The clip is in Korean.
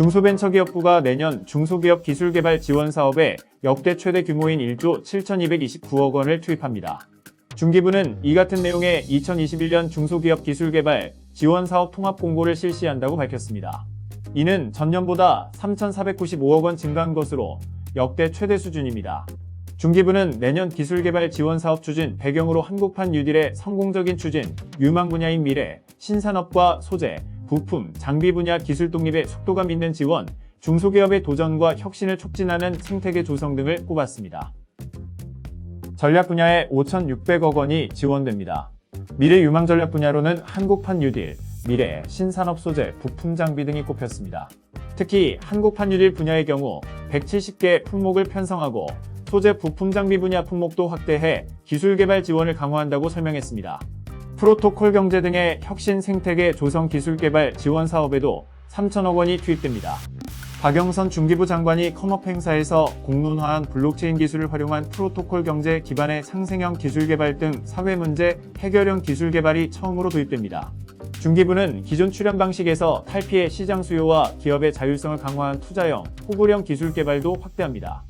중소벤처기업부가 내년 중소기업 기술개발 지원 사업에 역대 최대 규모인 1조 7,229억 원을 투입합니다. 중기부는 이 같은 내용의 2021년 중소기업 기술개발 지원 사업 통합 공고를 실시한다고 밝혔습니다. 이는 전년보다 3,495억 원 증가한 것으로 역대 최대 수준입니다. 중기부는 내년 기술개발 지원 사업 추진 배경으로 한국판 뉴딜의 성공적인 추진, 유망 분야인 미래, 신산업과 소재, 부품, 장비 분야 기술 독립의 속도감 있는 지원, 중소기업의 도전과 혁신을 촉진하는 생태계 조성 등을 꼽았습니다. 전략 분야에 5,600억 원이 지원됩니다. 미래 유망 전략 분야로는 한국판 뉴딜, 미래, 신산업 소재, 부품 장비 등이 꼽혔습니다. 특히 한국판 뉴딜 분야의 경우 170개 품목을 편성하고 소재 부품 장비 분야 품목도 확대해 기술 개발 지원을 강화한다고 설명했습니다. 프로토콜 경제 등의 혁신 생태계 조성 기술 개발 지원 사업에도 3천억 원이 투입됩니다. 박영선 중기부 장관이 컴업 행사에서 공론화한 블록체인 기술을 활용한 프로토콜 경제 기반의 상생형 기술 개발 등 사회 문제 해결형 기술 개발이 처음으로 도입됩니다. 중기부는 기존 출연 방식에서 탈피해 시장 수요와 기업의 자율성을 강화한 투자형, 호구형 기술 개발도 확대합니다.